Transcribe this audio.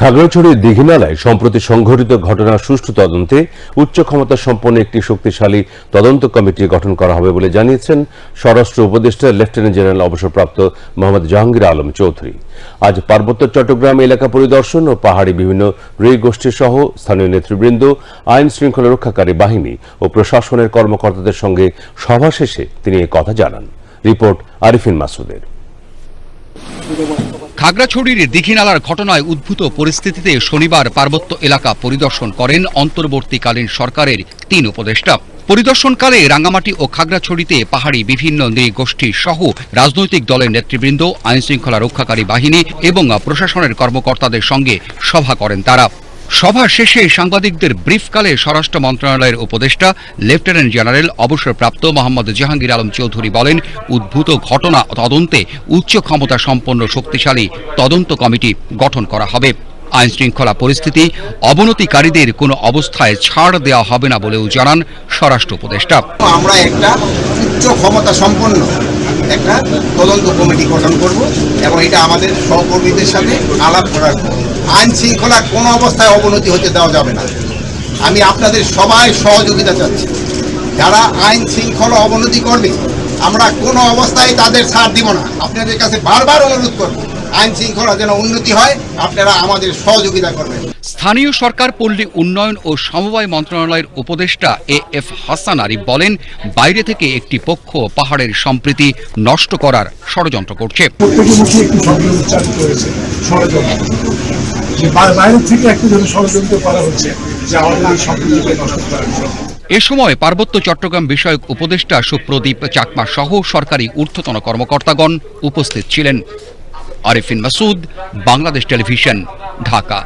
খাগড়াছড়ির দীঘিনালায় সম্প্রতি সংঘটিত ঘটনার সুষ্ঠু তদন্তে উচ্চ ক্ষমতা সম্পন্ন একটি শক্তিশালী তদন্ত কমিটি গঠন করা হবে বলে জানিয়েছেন স্বরাষ্ট্র উপদেষ্টা লেফটেন্যান্ট জেনারেল অবসরপ্রাপ্ত মোহাম্মদ জাহাঙ্গীর আলম চৌধুরী। আজ পার্বত্য চট্টগ্রাম এলাকা পরিদর্শন ও পাহাড়ি বিভিন্ন নৃগোষ্ঠী সহ স্থানীয় নেতৃবৃন্দ, আইন শৃঙ্খলা রক্ষাকারী বাহিনী ও প্রশাসনের কর্মকর্তাদের সঙ্গে সভা শেষে তিনি কথা জানান। রিপোর্ট আরিফিন মাসুদের। খাগড়াছড়ির দিঘিনালার ঘটনায় উদ্ভূত পরিস্থিতিতে শনিবার পার্বত্য এলাকা পরিদর্শন করেন অন্তর্বর্তীকালীন সরকারের তিন উপদেষ্টা। পরিদর্শনকালে রাঙ্গামাটি ও খাগড়াছড়িতে পাহাড়ি বিভিন্ন নৃগোষ্ঠী সহ রাজনৈতিক দলের নেতৃবৃন্দ, আইনশৃঙ্খলা রক্ষাকারী বাহিনী এবং প্রশাসনের কর্মকর্তাদের সঙ্গে সভা করেন তারা। সভা শেষে সাংবাদিকদের ব্রিফকালে স্বরাষ্ট্র মন্ত্রণালয়ের উপদেষ্টা, লেফটেন্যান্ট জেনারেল, অবসরপ্রাপ্ত মোহাম্মদ জাহাঙ্গীর আলম চৌধুরী বলেন, উদ্ভূত ঘটনা তদন্তে উচ্চ ক্ষমতা সম্পন্ন শক্তিশালী তদন্ত কমিটি গঠন করা হবে। আইন শৃঙ্খলা পরিস্থিতি, অবনতিকারীদের কোনো অবস্থায় ছাড় দেওয়া হবে না বলেও জানান স্বরাষ্ট্র উপদেষ্টা। আমরা একটা উচ্চ ক্ষমতা সম্পন্ন একটা তদন্ত কমিটি গঠন করব এবং এটা আমাদের সহকর্মীদের সাথে আলাপ করার আইন শৃঙ্খলা কোনো অবস্থায় অবনতি হতে দেওয়া যাবে না। আমি আপনাদের সবাই সহযোগিতা চাচ্ছি। যারা আইন শৃঙ্খলা অবনতি করবে আমরা কোনো অবস্থায় তাদের ছাড় দিব না। আপনাদের কাছে বারবার অনুরোধ করব আইন শৃঙ্খলা যেন উন্নতি হয় আপনারা আমাদের সহযোগিতা করবেন। স্থানীয় সরকার পল্লী উন্নয়ন ও সমবায় মন্ত্রণালয়ের উপদেষ্টা এ এফ হাসান আরিফ বলেন বাইরে থেকে একটি পক্ষ পাহাড়ের সম্প্রীতি নষ্ট করার ষড়যন্ত্র করছে। যে বাইরে থেকে একটি যেন ষড়যন্ত্র করা হচ্ছে, যে আমাদের এই সম্পর্ককে নষ্ট করার জন্য এ সময় পার্বত্য চট্টগ্রাম বিষয়ক উপদেষ্টা সুপ্রদীপ চাকমা সহ সরকারি ঊর্ধ্বতন কর্মকর্তাগণ উপস্থিত ছিলেন। আরিফিন মাসুদ, বাংলাদেশ টেলিভিশন, ঢাকা।